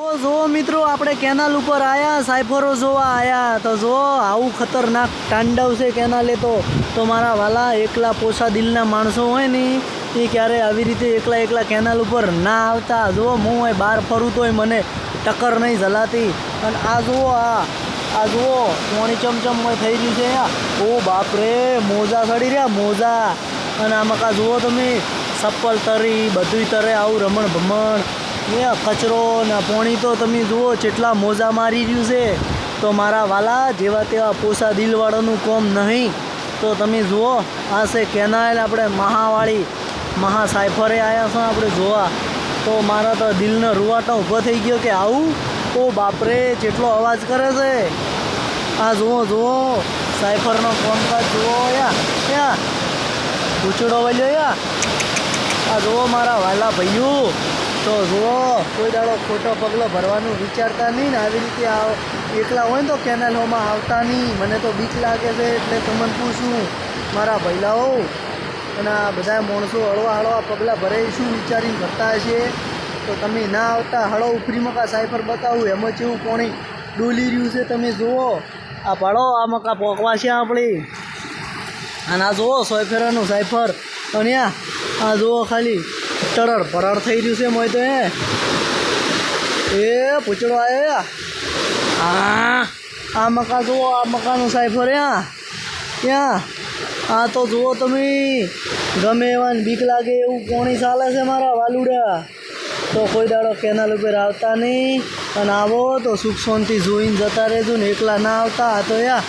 તો જો મિત્રો, આપણે કેનાલ ઉપર આયા, સાયફરો જોવા આયા. તો જો આવું ખતરનાક તાંડવ છે કેનાલે તો. તો મારા વાલા એકલા પોસા દિલના માણસો હોય ને, એ ક્યારે આવી રીતે એકલા એકલા કેનાલ ઉપર ના આવતા. જો હું હોય બહાર ફરું તોય મને ટક્કર નહીં ઝલાતી. અને આ જુઓ, આ આ જુઓ, પોણી ચમચમ થઈ ગયું છે ઓ બાપરે, મોજા સડી રહ્યા, મોજા. અને આમાં કા જુઓ તમે, સપ્પલ તરી, બધુંય તરે આવું રમણ ભમણ. એ કચરો ને પોણી તો તમે જુઓ જેટલા મોજા મારી રહ્યું છે, તો મારા વાલા જેવા તેવા પોસા દિલવાળાનું કોમ નહીં. તો તમે જુઓ, આ છે કેનાલ, આપણે મહાવાળી મહા સાયફરે આવ્યા છો આપણે જોવા. તો મારા તો દિલનો રૂવાટો ઊભો થઈ ગયો કે આવું? ઓ બાપરે, જેટલો અવાજ કરે છે. આ જુઓ જુઓ, સાયફરનો કોમકાજ જુઓ, યા યા પૂછડો વળ્યો યા. આ જુઓ મારા વાલા ભાઈઓ. તો જુઓ, કોઈ દાડો ખોટો પગલો ભરવાનું વિચારતા નહીં ને આવી રીતે આવ. એકલા હોય ને તો કેનાલોમાં આવતા નહીં. મને તો બીક લાગે છે, એટલે તમને પૂછું. મારા ભૈલાઓ અને આ બધા માણસો હળવા હળવા પગલાં ભરે શું વિચારીને ભરતા છે તો તમે ના આવતા, હળો ઉપરી મકા સાયફર બતાવું, એમાં જેવું કોણી ડોલી રહ્યું છે, તમે જુઓ. આ પાડો, આ મકા પોકવા છે આપણી. અને આ જુઓ, સોયફેરાનું સાયફર. અને આ જુઓ ખાલી. ટરર પરર થઈ રહ્યું છે મોય તો, હે? એ, પૂછડો આયો આ આ મકાન જુઓ, આ મકાનું સાયફર આ ક્યાં? આ તો જુઓ તમે, ગમે એવા બીક લાગે એવું કોણી ચાલે છે મારા વાલુડા. તો કોઈ દાડો કેનાલ ઉપર આવતા નહીં, અને આવો તો સુખ શાંતિ જોઈને જતા રહેજો ને એકલા ના આવતા, આ તો યા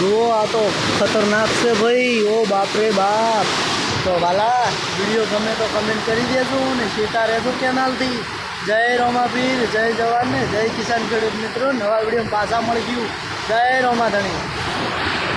જુઓ, આ તો ખતરનાક છે ભાઈ. ઓ બાપ રે બાપ. તો વાલા, વીડિયો ગમે તો કમેન્ટ કરી દેજો ને શેતા રહેજો કેનાલથી. જય રોમાપીર, જય જવાન ને જય કિસાન ખેડૂત મિત્રો. નવા વીડિયો પાછા મળી ગયું જય રોમા ધણી